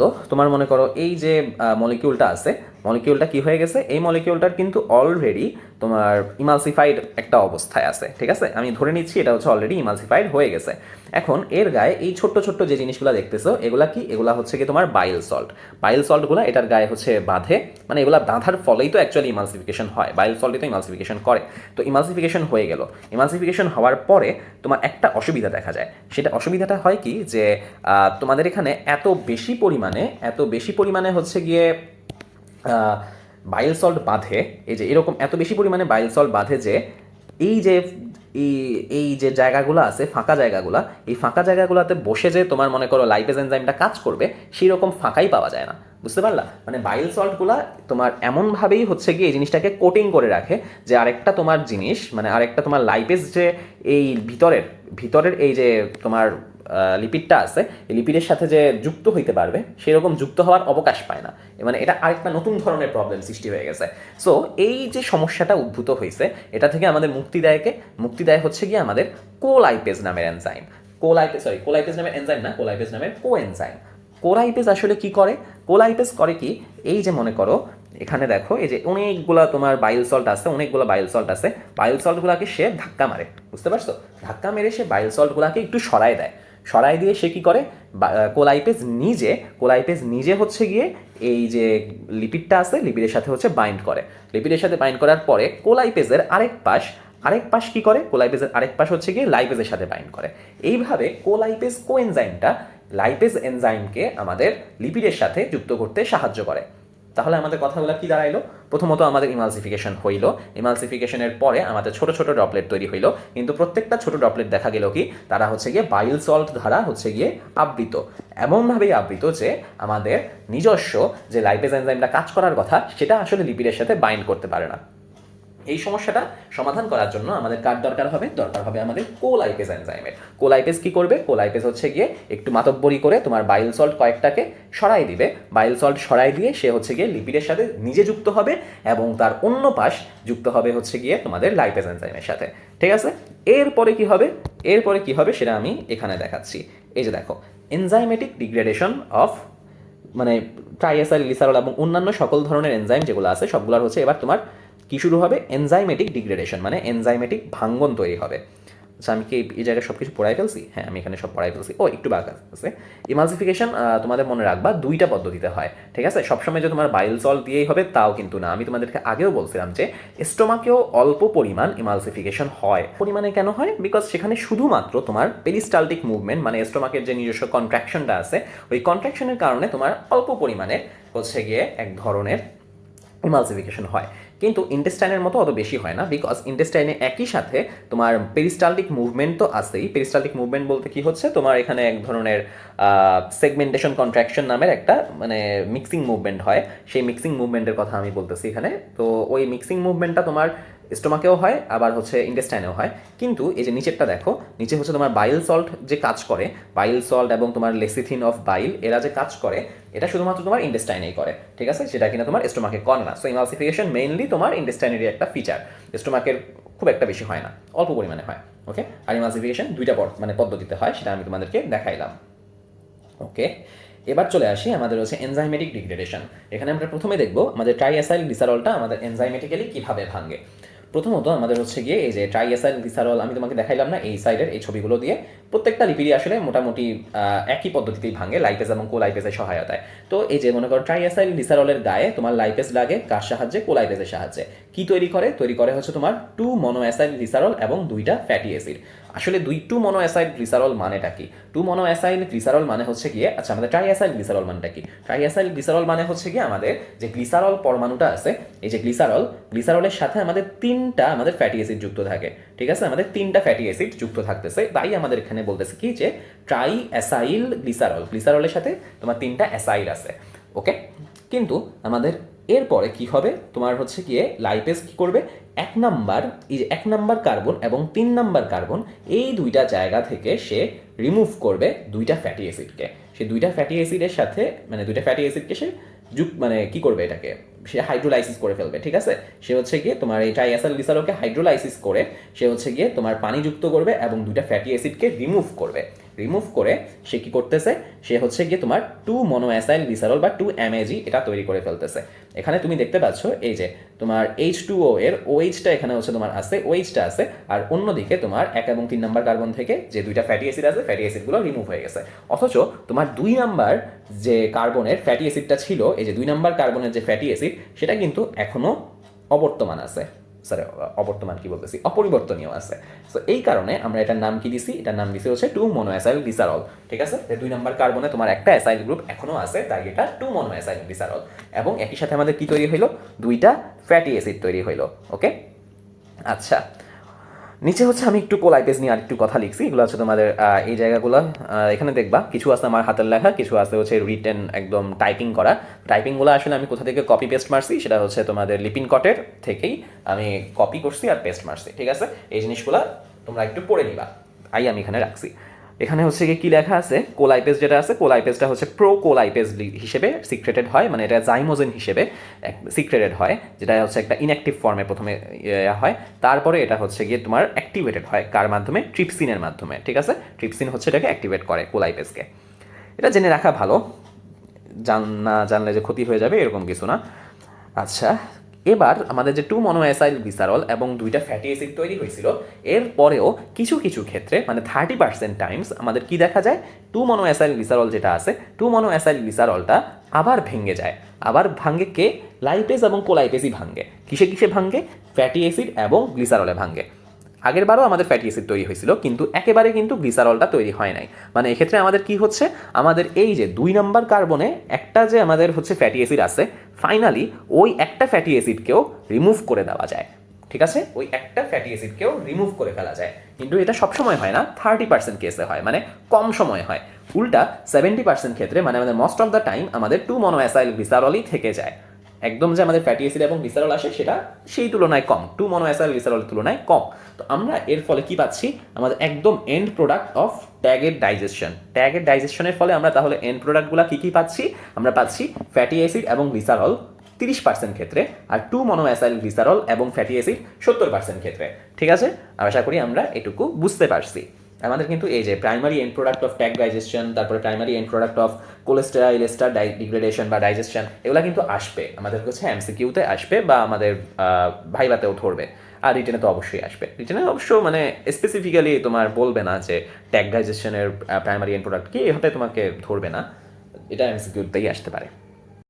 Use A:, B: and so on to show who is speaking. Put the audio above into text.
A: তো তোমার মনে করো এই যে মলিকিউলটা আছে মলিকিউলটা কি হয়ে গেছে? এই মলিকিউলটার কিন্তু অলরেডি তোমার ইমালসিফাইড একটা অবস্থায় আছে, ঠিক আছে? আমি ধরে নিচ্ছি এটা হচ্ছে অলরেডি ইমালসিফাইড হয়ে গেছে। এখন এর গায়ে এই ছোট্ট ছোট্ট যে জিনিসগুলো দেখতেছো, এগুলা কি? এগুলা হচ্ছে কি তোমার বাইল সল্ট বাইল সল্টগুলো এটার গায়ে হচ্ছে বাঁধে মানে এগুলা বাঁধার ফলেই তো অ্যাকচুয়ালি ইমালসিফিকেশন হয় বাইল সল্টই তো ইমালসিফিকেশন করে। তো ইমালসিফিকেশন হয়ে গেল। ইমালসিফিকেশন হওয়ার পরে তোমার একটা অসুবিধা দেখা যায়। সেটা অসুবিধাটা হয় কি? যে তোমাদের এখানে এত বেশি পরিমাণে, এত বেশি পরিমাণে হচ্ছে গিয়ে বাইল সল্ট বাঁধে, এই যে এরকম এত বেশি পরিমাণে বাইল সল্ট বাঁধে যে, এই যে, এই এই যে জায়গাগুলো আছে, ফাঁকা জায়গাগুলো, এই ফাঁকা জায়গাগুলোতে বসে যে তোমার মনে করো লাইপেজ এনজাইমটা কাজ করবে সেই রকম ফাঁকাই পাওয়া যায় না। বুঝতে পারলা? মানে বাইল সল্টগুলো তোমার এমনভাবেই হচ্ছে কি এই জিনিসটাকে কোটিং করে রাখে যে আরেকটা তোমার জিনিস মানে আরেকটা তোমার লাইপেজ যে এই ভিতরের ভিতরের এই যে তোমার লিপিডটা আছে, এই লিপিডের সাথে যে যুক্ত হইতে পারবে, সেরকম যুক্ত হওয়ার অবকাশ পায় না। মানে এটা আরেকটা নতুন ধরনের প্রবলেম সৃষ্টি হয়ে গেছে। সো এই যে সমস্যাটা উদ্ভূত হয়েছে এটা থেকে আমাদের মুক্তি দেয়কে, মুক্তি দেয় হচ্ছে কি আমাদের কোলাইপেজ নামের এনজাইম কোলাইপেজ সরি কোলাইপেজ নামের এনজাইম না, কোলাইপেজ নামের কো এনজাইম কোলাইপেজ আসলে কি করে? কোলাইপেজ করে কি? এই যে মনে করো, এখানে দেখো, এই যে অনেকগুলা তোমার বাইল সল্ট আছে, অনেকগুলো বাইল সল্ট আছে। বাইল সল্টগুলোকে সে ধাক্কা মারে, বুঝতে পারছ? ধাক্কা মেরে সে বাইল সল্টগুলোকে একটু সরায় দেয়। সরাই দিয়ে সে কী করে? কোলাইপেজ নিজে কোলাইপেজ নিজে হচ্ছে গিয়ে এই যে লিপিডটা আছে, লিপিডের সাথে হচ্ছে বাইন্ড করে। লিপিডের সাথে বাইন্ড করার পরে কোলাইপেজের আরেক পাশ আরেক পাশ কি করে? কোলাইপেজের আরেক পাশ হচ্ছে গিয়ে লাইপেজের সাথে বাইন্ড করে। এইভাবে কোলাইপেজ কোএনজাইমটা লাইপেজ এনজাইমকে আমাদের লিপিডের সাথে যুক্ত করতে সাহায্য করে। তাহলে আমাদের কথাগুলো কি দাঁড়াইলো? প্রথমত আমাদের ইমালসিফিকেশন হইল। ইমালসিফিকেশনের পরে আমাদের ছোট ছোট ড্রপলেট তৈরি হইল। কিন্তু প্রত্যেকটা ছোট ড্রপলেট দেখা গেল কি? তারা হচ্ছে গিয়ে বাইল সল্ট দ্বারা হচ্ছে গিয়ে আবৃত। এমনভাবেই আবৃত যে আমাদের নিজস্ব যে লাইপেজ এনজাইমটা কাজ করার কথা, সেটা আসলে লিপিডের সাথে বাইন্ড করতে পারে না। এই সমস্যাটা সমাধান করার জন্য আমাদের কার দরকার হবে? দরকার হবে আমাদের কোলাইপেজ এনজাইমের। কোলাইপেজ কি করবে? কোলাইপেজ হচ্ছে গিয়ে একটু মাতব্বরি করে তোমার বাইল সল্ট কয়েকটাকে সরাই দিবে। বাইল সল্ট সরাই দিয়ে সে হচ্ছে গিয়ে লিপিডের সাথে নিজে যুক্ত হবে এবং তার অন্য পাশ যুক্ত হবে হচ্ছে গিয়ে তোমাদের লাইপেজ এনজাইমের সাথে। ঠিক আছে? এরপরে কি হবে? এরপরে কি হবে সেটা আমি এখানে দেখাচ্ছি। এই যে দেখো এনজাইমেটিক ডিগ্রেডেশন অফ মানে ট্রাইএসাইল লিসারল এবং অন্যান্য সকল ধরনের এনজাইম যেগুলো আছে, সবগুলোর হচ্ছে এবার তোমার কি শুরু হবে? এনজাইমেটিক ডিগ্রেডেশন মানে এনজাইমেটিক ভাঙ্গন তৈরি হবে। আচ্ছা আমি কি এই- জায়গায় সব কিছু পড়াই ফেলছি? হ্যাঁ আমি এখানে সব পড়াই ফেলছি। ও, একটু বাক আছে। ইমালসিফিকেশন তোমাদের মনে রাখবা, দুইটা পদ্ধতিতে হয়, ঠিক আছে? সবসময় যে তোমার বাইল সল দিয়েই হবে, তাও কিন্তু না। আমি তোমাদেরকে আগেও বলছিলাম যে, স্টোমাকেও অল্প পরিমাণ ইমালসিফিকেশন হয়। পরিমাণে কেন হয়? বিকজ সেখানে শুধুমাত্র তোমার পেরিস্টালটিক মুভমেন্ট মানে স্টোমাকের যে নিজস্ব কন্ট্রাকশনটা আছে, ওই কন্ট্রাকশনের কারণে তোমার অল্প পরিমাণে হচ্ছে গিয়ে এক ধরনের ইমালসিফিকেশন হয়। কিন্তু ইন্টেস্টাইনের মতো অত বেশি হয় না বিকজ ইন্টেস্টাইনে একই সাথে তোমার পেরিস্টালটিক মুভমেন্ট তো আছেই। পেরিস্টালটিক মুভমেন্ট বলতে কি হচ্ছে? তোমার এখানে এক ধরনের সেগমেন্টেশন কন্ট্রাকশন নামের একটা মানে মিক্সিং মুভমেন্ট হয়। সেই মিক্সিং মুভমেন্টের কথা আমি বলতেছি এখানে। তো ওই মিক্সিং মুভমেন্টটা তোমার স্টোমাকেও হয়, আবার হচ্ছে ইন্টেস্টাইনেও হয়। কিন্তু এই যে নিচেরটা দেখো, নিচে হচ্ছে তোমার বাইল সল্ট যে কাজ করে বাইল সল্ট এবং তোমার লেসিথিন অফ বাইল এরা যে কাজ করে এটা শুধুমাত্র তোমার ইন্টেস্টাইনেই করে, ঠিক আছে? সেটা কিনা তোমার স্টোমাকে করে না। সো ইমালসিফিকেশন মেইনলি তোমার ইন্টেস্টাইনেরই একটা ফিচার স্টোমাকের খুব একটা বেশি হয় না। অল্প পরিমাণে হয় ওকে আর ইমালসিফিকেশন দুইটা মানে পদ্ধতিতে হয়, সেটা আমি তোমাদেরকে দেখাইলাম। ওকে এবার চলে আসি, আমাদের হচ্ছে এনজাইমেটিক ডিগ্রেডেশন এখানে আমরা প্রথমে দেখব আমাদের ট্রাইঅ্যাসাইল গ্লিসারলটা আমাদের এনজাইমেটিক্যালি কীভাবে ভাঙে। প্রথমত আমাদের হচ্ছে গিয়ে এই যে ট্রাইঅ্যাসাইল গ্লিসারল আমি তোমাকে দেখাইলাম না, এই সাইডের এই ছবিগুলো দিয়ে প্রত্যেকটা লিপিডই আসলে মোটামুটি একই পদ্ধতিতেই ভাঙে লাইপেজ এবং কোলাইপেজের সহায়তায়। তো এই যে মনে করো ট্রাইঅ্যাসাইল গ্লিসারলের গায়ে তোমার লাইপেজ লাগে, কার সাহায্যে? কোলাইপেজের সাহায্যে। কি তৈরি করে? তৈরি করে হচ্ছে তোমার টু মনোঅ্যাসাইল গ্লিসারল এবং দুইটা ফ্যাটি অ্যাসিড আসলে দুই টু মনোঅ্যাসাইল গ্লিসারল মানেটা কি? টু মনোঅ্যাসাইল গ্লিসারল মানে হচ্ছে গিয়ে আচ্ছা আমাদের ট্রাইঅ্যাসাইল গ্লিসারল মানেটা কি? ট্রাইঅ্যাসাইল গ্লিসারল মানে হচ্ছে গিয়ে আমাদের যে গ্লিসারল পরমাণুটা আছে, এই যে গ্লিসারল গ্লিসারলের সাথে আমাদের তিনটা আমাদের ফ্যাটি অ্যাসিড যুক্ত থাকে, ঠিক আছে? আমাদের তিনটা ফ্যাটি অ্যাসিড যুক্ত থাকতেছে। তাই আমাদের এখানে বলতেছে কি যে ট্রাই অ্যাসাইল গ্লিসারল গ্লিসারলের সাথে তোমার তিনটা অ্যাসাইল আছে ওকে কিন্তু আমাদের এরপরে কি হবে? তোমার হচ্ছে গিয়ে লাইপেজ কি করবে? এক নাম্বার, এই যে এক নাম্বার কার্বন এবং তিন নাম্বার কার্বন এই দুইটা জায়গা থেকে সে রিমুভ করবে দুইটা ফ্যাটি অ্যাসিডকে সে দুইটা ফ্যাটি অ্যাসিডের সাথে মানে দুইটা ফ্যাটি অ্যাসিডকে সে যুগ মানে কি করবে এটাকে? সে হাইড্রোলাইসিস করে ফেলবে, ঠিক আছে? সে হচ্ছে গিয়ে তোমার এই ট্রাইঅ্যাসাল গ্লিসারলকে হাইড্রোলাইসিস করে, সে হচ্ছে গিয়ে তোমার পানি যুক্ত করবে এবং দুইটা ফ্যাটি অ্যাসিডকে রিমুভ করবে। রিমুভ করে সে কি করতেছে? সে হচ্ছে গিয়ে তোমার টু মনোঅ্যাসাইল গ্লিসারল বা টু এমএজি এটা তৈরি করে ফেলতেছে। এখানে তুমি দেখতে পাচ্ছ এই যে তোমার এইচ টু ও এর ওএইচটা এখানে হচ্ছে তোমার আছে ওএইচটা আছে, আর অন্যদিকে তোমার এক এবং তিন নাম্বার কার্বন থেকে যে দুইটা ফ্যাটি অ্যাসিড আছে ফ্যাটি অ্যাসিডগুলো রিমুভ হয়ে গেছে। অথচ তোমার দুই নাম্বার যে কার্বনের ফ্যাটি অ্যাসিডটা ছিল, এই যে দুই নাম্বার কার্বনের যে ফ্যাটি অ্যাসিড সেটা কিন্তু এখনও অবর্তমান আছে। সরি অবর্তমান কি বলতেছি? অপরিবর্তনীয় আছে। সো এই কারণে আমরা এটার নাম কি দিছি? এটার নাম দিছি হচ্ছে টু মনোঅ্যাসাইল গ্লিসারল ঠিক আছে? দুই নাম্বার কার্বনে তোমার একটা অ্যাসাইল গ্রুপ এখনও আছে তাই এটা টু মনোঅ্যাসাইল গ্লিসারল এবং একই সাথে আমাদের কি তৈরি হইল? দুইটা ফ্যাটি অ্যাসিড তৈরি হইল ওকে আচ্ছা নিচে হচ্ছে আমি একটু কোলাইপেজ নিয়ে আরেকটু কথা লিখছি। এগুলো হচ্ছে তোমাদের এই জায়গাগুলো। এখানে দেখবা, কিছু আছে আমার হাতের লেখা, কিছু আছে হচ্ছে রিটেন একদম টাইপিং করা। টাইপিংগুলো আসলে আমি কোথা থেকে কপি পেস্ট মারছি, সেটা হচ্ছে তোমাদের লিপিন কটের থেকেই আমি কপি করছি আর পেস্ট মারছি, ঠিক আছে? এই জিনিসগুলো তোমরা একটু পড়ে নিবা। আই, আমি এখানে রাখছি। এখানে হচ্ছে কি লেখা আছে? কোলাইপেজ যেটা আছে কোলাইপেজটা হচ্ছে প্রো কোলাইপেজ হিসেবে সিক্রেটেড হয় মানে এটা জাইমোজেন হিসেবে সিক্রেটেড হয়, যেটা হচ্ছে একটা ইনঅ্যাক্টিভ ফর্মে প্রথমে ইয়ে হয়। তারপরে এটা হচ্ছে গিয়ে তোমার অ্যাক্টিভেটেড হয়, কার মাধ্যমে? ট্রিপসিনের মাধ্যমে, ঠিক আছে? ট্রিপসিন হচ্ছে এটাকে অ্যাক্টিভেট করে কোলাইপেজকে এটা জেনে রাখা ভালো। জান না জানলে যে ক্ষতি হয়ে যাবে, এরকম কিছু না। আচ্ছা এবার আমাদের যে টু মনোএসাইল গ্লিসারল এবং দুইটা ফ্যাটি অ্যাসিড তৈরি হয়েছিল, এর পরেও কিছু কিছু ক্ষেত্রে মানে থার্টি পার্সেন্ট টাইমস আমাদের কি দেখা যায়? টু মনোএসাইল গ্লিসারল যেটা আছে টু মনোএসাইল গ্লিসারলটা আবার ভেঙে যায়। আবার ভাঙ্গে কে? লাইপেজ এবং কোলাইপেজই ভাঙ্গে কিসে কিসে ভাঙ্গে ফ্যাটি অ্যাসিড এবং গ্লিসারলে ভাঙ্গে আগের বারও আমাদের ফ্যাটি অ্যাসিড তৈরি হয়েছিল, কিন্তু একেবারে কিন্তু গ্লিসারলটা তৈরি হয় নাই। মানে এক্ষেত্রে আমাদের কি হচ্ছে? আমাদের এই যে দুই নম্বর কার্বনে একটা যে আমাদের হচ্ছে ফ্যাটি অ্যাসিড আছে ফাইনালি ওই একটা ফ্যাটি অ্যাসিডকেও রিমুভ করে দেওয়া যায়। ঠিক আছে? ওই একটা ফ্যাটি অ্যাসিডকেও রিমুভ করে ফেলা যায়। কিন্তু এটা সবসময় হয় না থার্টি পার্সেন্ট কেসে হয় মানে কম সময় হয়। উল্টা সেভেন্টি পার্সেন্ট ক্ষেত্রে মানে আমাদের মোস্ট অফ দ্য টাইম আমাদের টু মনোঅ্যাসাইল গ্লিসারলই থেকে যায়। একদম যে আমাদের ফ্যাটি অ্যাসিড এবং গ্লিসারল আসে, সেটা সেই তুলনায় কম টু মনো মনোঅ্যাসাইল গ্লিসারলের তুলনায় কম। তো আমরা এর ফলে কি পাচ্ছি? আমাদের একদম এন্ড প্রোডাক্ট অফ ট্যাগের ডাইজেশন ট্যাগের ডাইজেশনের ফলে আমরা তাহলে এন্ড প্রোডাক্টগুলো কী কী পাচ্ছি? আমরা পাচ্ছি ফ্যাটি অ্যাসিড এবং গ্লিসারল তিরিশ পার্সেন্ট ক্ষেত্রে আর টু মনোঅ্যাসাইল গ্লিসারল এবং ফ্যাটি অ্যাসিড সত্তর পার্সেন্ট ক্ষেত্রে। ঠিক আছে? আশা করি আমরা এটুকু বুঝতে পারছি। আমাদের কিন্তু এই যে primary end product of TAG digestion তারপরে primary end product of cholesteryl ester degradation বা ডাইজেশন এগুলো কিন্তু আসবে। আমাদের হচ্ছে এমসিকিউতে আসবে বা আমাদের ভাইবাতেও ধরবে। আর রিটেনে তো অবশ্যই আসবে। রিটেনে অবশ্য মানে স্পেসিফিক্যালি তোমার বলবে না যে ট্যাগ ডাইজেশনের প্রাইমারি এন্ড প্রোডাক্ট কি, এভাবে তোমাকে ধরবে না। এটা এমসিকিউতেই আসতে পারে।